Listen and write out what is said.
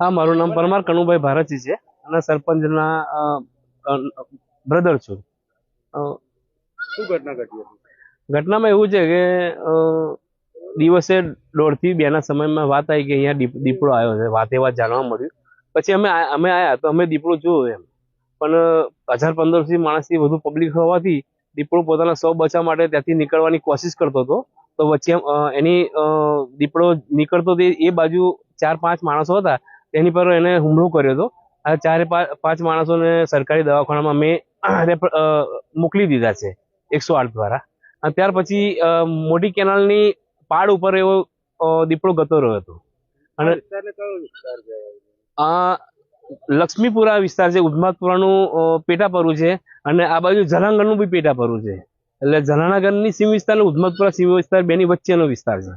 હા મારું નામ પરમાર કનુભાઈ ભારતી છે અને સરપંચના બ્રધર છું. શું ઘટના ઘટી હતી? ઘટનામાં એવું છે કે દિવસે દોઢથી બેના સમયમાં વાત આવી કે અહીંયા દીપડો આવ્યો છે. વાતે વાત જાણવા મળ્યું. પછી અમે અમે આવ્યા તો અમે દીપડો જોયો એમ. પણ હજાર પંદરસોથી માણસથી વધુ પબ્લિક હોવાથી દીપડો પોતાના સૌ બચાવ માટે ત્યાંથી નીકળવાની કોશિશ કરતો હતો. તો વચ્ચે એની દીપડો નીકળતો તે એ બાજુ ચાર પાંચ માણસો હતા તેની પર એને હુમલો કર્યો હતો. આ ચારે પાંચ માણસોને સરકારી દવાખાનામાં મેં મોકલી દીધા છે એકસો આઠ દ્વારા. અને ત્યાર પછી મોટી કેનાલની પાડ ઉપર એવો દીપડો ગતો રહ્યો હતો. અને આ લક્ષ્મીપુરા વિસ્તાર છે ઉધમાતપુરાનું પેટાપરું છે અને આ બાજુ જલાંગણનું બી પેટાપરું છે. એટલે જલાણાગરની શિવ વિસ્તાર અને ઉધમાતપુરા સીમ વિસ્તાર બેની વચ્ચેનો વિસ્તાર છે.